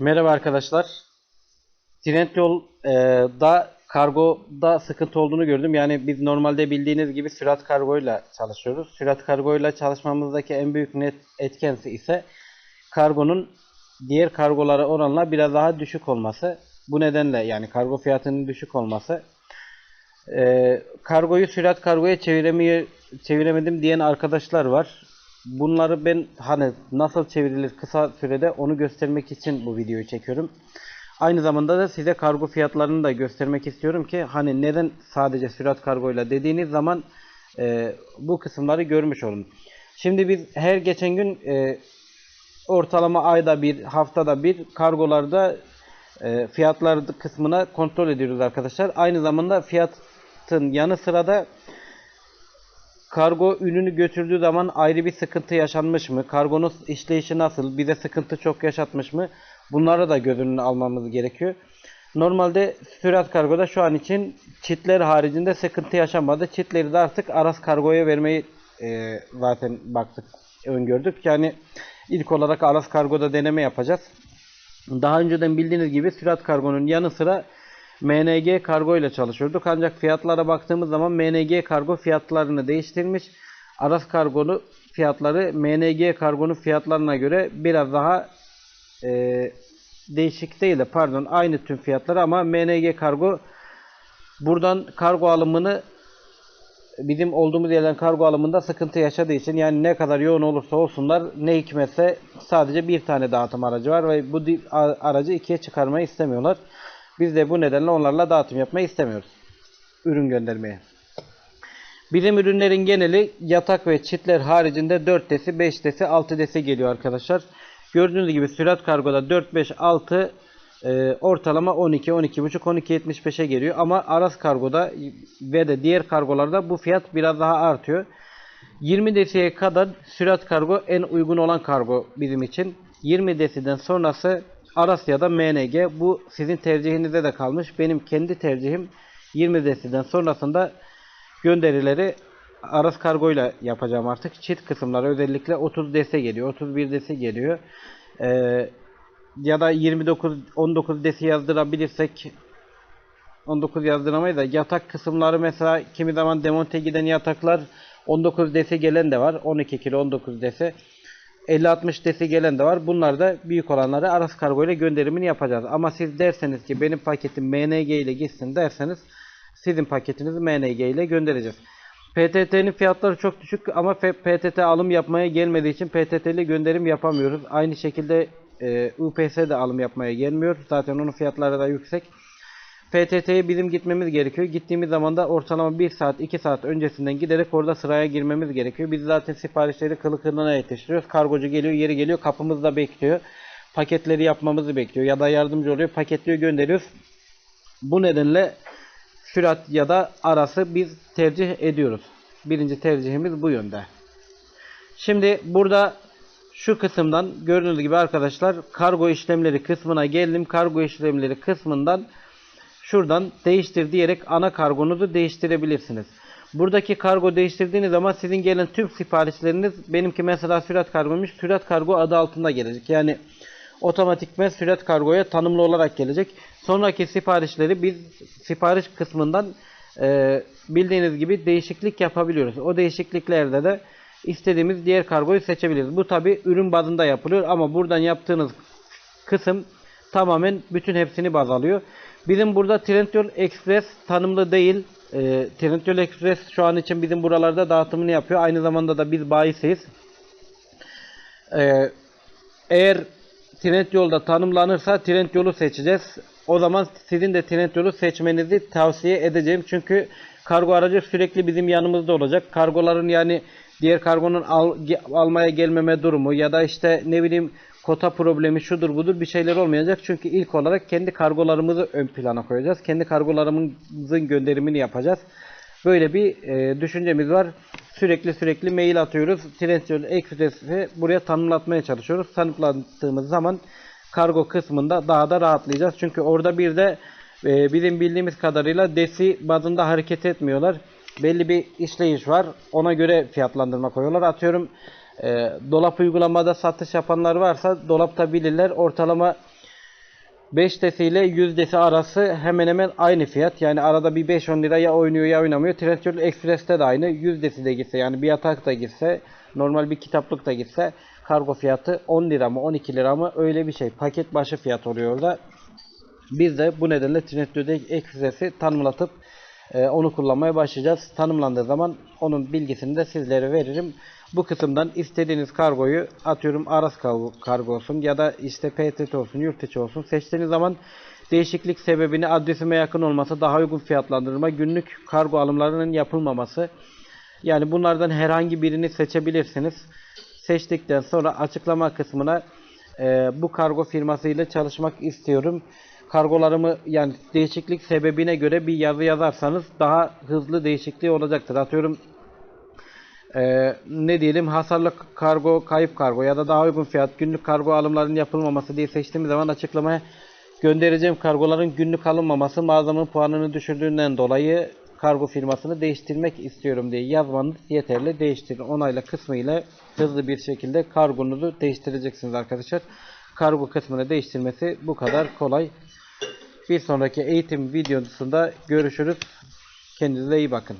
Merhaba arkadaşlar. Trendyol'da kargoda sıkıntı olduğunu gördüm. Yani biz normalde bildiğiniz gibi sürat kargoyla çalışıyoruz. Sürat kargoyla çalışmamızdaki en büyük net etkensi ise kargonun diğer kargolara oranla biraz daha düşük olması. Bu nedenle yani kargo fiyatının düşük olması. Ee, kargoyu sürat kargoya çeviremedim diyen arkadaşlar var. Bunları ben hani nasıl çevrilir kısa sürede onu göstermek için bu videoyu çekiyorum. Aynı zamanda da size kargo fiyatlarını da göstermek istiyorum ki hani neden sadece sürat kargoyla dediğiniz zaman e, bu kısımları görmüş olun. Şimdi biz her geçen gün e, ortalama ayda bir haftada bir kargolarda e, fiyatlar kısmına kontrol ediyoruz arkadaşlar. Aynı zamanda fiyatın yanı sıra da kargo ürünü götürdüğü zaman ayrı bir sıkıntı yaşanmış mı? Kargonun işleyişi nasıl? Bize sıkıntı çok yaşatmış mı? Bunları da göz önüne almamız gerekiyor. Normalde sürat kargoda şu an için çitler haricinde sıkıntı yaşanmadı. Çitleri de artık Aras kargoya vermeyi e, zaten baktık, öngördük. Yani ilk olarak Aras kargoda deneme yapacağız. Daha önceden bildiğiniz gibi sürat kargonun yanı sıra MNG kargo ile çalışıyorduk. Ancak fiyatlara baktığımız zaman MNG kargo fiyatlarını değiştirmiş. Aras kargonu fiyatları MNG kargonun fiyatlarına göre biraz daha e, değişik değil de pardon aynı tüm fiyatları ama MNG kargo buradan kargo alımını bizim olduğumuz yerden kargo alımında sıkıntı yaşadığı için yani ne kadar yoğun olursa olsunlar ne hikmetse sadece bir tane dağıtım aracı var ve bu aracı ikiye çıkarmayı istemiyorlar. Biz de bu nedenle onlarla dağıtım yapmayı istemiyoruz. Ürün göndermeye. Bizim ürünlerin geneli yatak ve çitler haricinde 4 desi, 5 desi, 6 desi geliyor arkadaşlar. Gördüğünüz gibi sürat kargoda 4, 5, 6 e, ortalama 12, 12,5, 12,75'e geliyor. Ama Aras kargoda ve de diğer kargolarda bu fiyat biraz daha artıyor. 20 desiye kadar sürat kargo en uygun olan kargo bizim için. 20 desiden sonrası Aras ya da MNG. Bu sizin tercihinize de kalmış. Benim kendi tercihim 20 desiden sonrasında gönderileri Aras kargoyla yapacağım artık. Çift kısımları özellikle 30 dese geliyor. 31 dese geliyor. Ee, ya da 29 19 desi yazdırabilirsek 19 yazdıramayız da yatak kısımları mesela kimi zaman demonte giden yataklar 19 dese gelen de var. 12 kilo 19 dese. 50-60 desi gelen de var. Bunlar da büyük olanları Aras Kargo ile gönderimini yapacağız. Ama siz derseniz ki benim paketim MNG ile gitsin derseniz sizin paketinizi MNG ile göndereceğiz. PTT'nin fiyatları çok düşük ama PTT alım yapmaya gelmediği için PTT ile gönderim yapamıyoruz. Aynı şekilde e, UPS de alım yapmaya gelmiyor. Zaten onun fiyatları da yüksek. PTT'ye bizim gitmemiz gerekiyor. Gittiğimiz zaman da ortalama 1 saat 2 saat öncesinden giderek orada sıraya girmemiz gerekiyor. Biz zaten siparişleri kılı kılına yetiştiriyoruz. Kargocu geliyor yeri geliyor kapımızda bekliyor. Paketleri yapmamızı bekliyor ya da yardımcı oluyor paketliyor gönderiyoruz. Bu nedenle sürat ya da arası biz tercih ediyoruz. Birinci tercihimiz bu yönde. Şimdi burada şu kısımdan gördüğünüz gibi arkadaşlar kargo işlemleri kısmına geldim. Kargo işlemleri kısmından şuradan değiştir diyerek ana kargonuzu değiştirebilirsiniz. Buradaki kargo değiştirdiğiniz zaman sizin gelen tüm siparişleriniz benimki mesela sürat kargoymuş. Sürat kargo adı altında gelecek. Yani otomatikmen sürat kargoya tanımlı olarak gelecek. Sonraki siparişleri biz sipariş kısmından e, bildiğiniz gibi değişiklik yapabiliyoruz. O değişikliklerde de istediğimiz diğer kargoyu seçebiliriz. Bu tabi ürün bazında yapılıyor ama buradan yaptığınız kısım tamamen bütün hepsini baz alıyor. Bizim burada Trendyol Express tanımlı değil. E, Trendyol Express şu an için bizim buralarda dağıtımını yapıyor. Aynı zamanda da biz bayisiyiz. E, eğer Trendyol'da tanımlanırsa Trendyol'u seçeceğiz. O zaman sizin de Trendyol'u seçmenizi tavsiye edeceğim. Çünkü kargo aracı sürekli bizim yanımızda olacak. Kargoların yani diğer kargonun al, almaya gelmeme durumu ya da işte ne bileyim kota problemi şudur budur bir şeyler olmayacak. Çünkü ilk olarak kendi kargolarımızı ön plana koyacağız. Kendi kargolarımızın gönderimini yapacağız. Böyle bir e, düşüncemiz var. Sürekli sürekli mail atıyoruz. Trendyol Express'i buraya tanımlatmaya çalışıyoruz. Tanımlattığımız zaman kargo kısmında daha da rahatlayacağız. Çünkü orada bir de e, bizim bildiğimiz kadarıyla desi bazında hareket etmiyorlar. Belli bir işleyiş var. Ona göre fiyatlandırma koyuyorlar. Atıyorum e, dolap uygulamada satış yapanlar varsa dolapta bilirler. Ortalama 5 desi ile 100 desi arası hemen hemen aynı fiyat. Yani arada bir 5-10 lira ya oynuyor ya oynamıyor. Trendyol Express'te de aynı. 100 desi de gitse yani bir yatak da gitse normal bir kitaplık da gitse kargo fiyatı 10 lira mı 12 lira mı öyle bir şey. Paket başı fiyat oluyor orada. Biz de bu nedenle Trendyol Express'i tanımlatıp e, onu kullanmaya başlayacağız. Tanımlandığı zaman onun bilgisini de sizlere veririm. Bu kısımdan istediğiniz kargoyu atıyorum Aras kargo, olsun ya da işte PTT olsun, yurt içi olsun. Seçtiğiniz zaman değişiklik sebebini adresime yakın olması, daha uygun fiyatlandırma, günlük kargo alımlarının yapılmaması. Yani bunlardan herhangi birini seçebilirsiniz. Seçtikten sonra açıklama kısmına e, bu kargo firması ile çalışmak istiyorum. Kargolarımı yani değişiklik sebebine göre bir yazı yazarsanız daha hızlı değişikliği olacaktır. Atıyorum e, ne diyelim hasarlı kargo, kayıp kargo ya da daha uygun fiyat günlük kargo alımlarının yapılmaması diye seçtiğimiz zaman açıklamaya göndereceğim kargoların günlük alınmaması mağazamın puanını düşürdüğünden dolayı kargo firmasını değiştirmek istiyorum diye yazmanız yeterli. Değiştirin onayla kısmı ile hızlı bir şekilde kargonuzu değiştireceksiniz arkadaşlar. Kargo kısmını değiştirmesi bu kadar kolay. Bir sonraki eğitim videosunda görüşürüz. Kendinize iyi bakın.